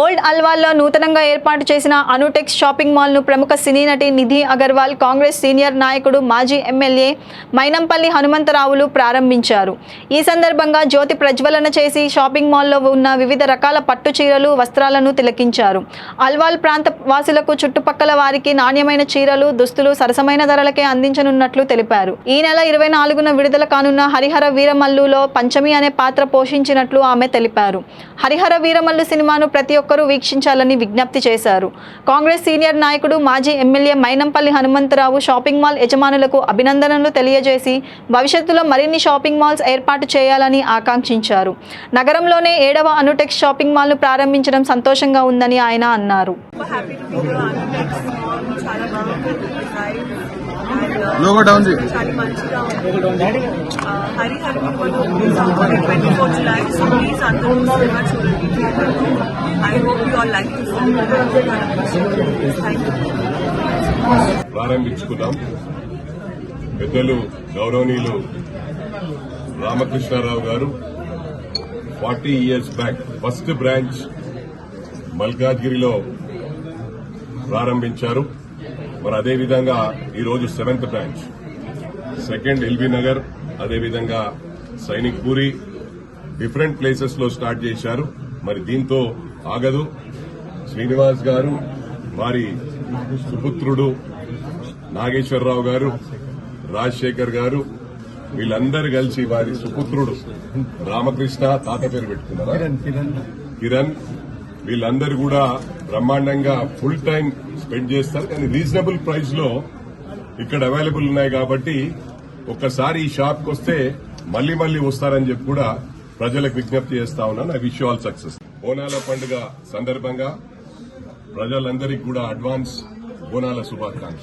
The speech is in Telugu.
ఓల్డ్ అల్వాల్లో నూతనంగా ఏర్పాటు చేసిన అనుటెక్స్ షాపింగ్ మాల్ను ప్రముఖ సినీ నటి నిధి అగర్వాల్ కాంగ్రెస్ సీనియర్ నాయకుడు మాజీ ఎమ్మెల్యే మైనంపల్లి హనుమంతరావులు ప్రారంభించారు. ఈ సందర్భంగా జ్యోతి ప్రజ్వలన చేసి షాపింగ్ మాల్లో ఉన్న వివిధ రకాల పట్టు చీరలు వస్త్రాలను తిలకించారు. అల్వాల్ ప్రాంత వాసులకు చుట్టుపక్కల వారికి నాణ్యమైన చీరలు దుస్తులు సరసమైన ధరలకే అందించనున్నట్లు తెలిపారు. ఈ నెల ఇరవై నాలుగున విడుదల కానున్న హరిహర వీరమల్లులో పంచమి అనే పాత్ర పోషించినట్లు ఆమె తెలిపారు. హరిహర వీరమల్లు సినిమాను ప్రతి ఒక్కరూ వీక్షించాలని విజ్ఞప్తి చేశారు. కాంగ్రెస్ సీనియర్ నాయకుడు మాజీ MLA Mynampally Hanumantha Rao shopping mall యజమానులకు అభినందనలు తెలియజేసి భవిష్యత్తులో మరిన్ని షాపింగ్ మాల్స్ ఏర్పాటు చేయాలని ఆకాంక్షించారు. నగరంలోనే ఏడవ అనుటెక్స్ షాపింగ్ మాల్ను ప్రారంభించడం సంతోషంగా ఉందని ఆయన అన్నారు. Hari Hari twenty four July so ప్రారంభించుకున్నాం పెద్దలు గౌరవనీయులు Ramakrishna Rao garu forty years back first branch మల్కాజ్గిరిలో ప్రారంభించారు. మరి అదేవిధంగా ఈరోజు seventh branch. Second LB Nagar అదేవిధంగా సైనిక్ పూరి డిఫరెంట్ ప్లేసెస్లో స్టార్ట్ చేశారు. మరి దీంతో ఆగదు. శ్రీనివాస్ గారు వారి సుపుత్రుడు నాగేశ్వరరావు గారు రాజశేఖర్ గారు వీళ్ళందరూ కలిసి వారి సుపుత్రుడు రామకృష్ణ తాత పేరు పెట్టుకున్నారా? కిరణ్ వీళ్ళందరూ కూడా బ్రహ్మాండంగా ఫుల్ టైం స్పెండ్ చేస్తారు. కానీ రీజనబుల్ ప్రైస్లో ఇక్కడ అవైలబుల్ ఉన్నాయి కాబట్టి ఒక్కసారి ఈ షాప్కి వస్తే మళ్ళీ మళ్ళీ వస్తారని చెప్పి కూడా ప్రజలకు విజ్ఞప్తి చేస్తా ఉన్నాను. ఐ విష్ ఆల్ సక్సెస్ బోనాల పండుగ సందర్భంగా ప్రజలందరికీ కూడా అడ్వాన్స్ బోనాల శుభాకాంక్ష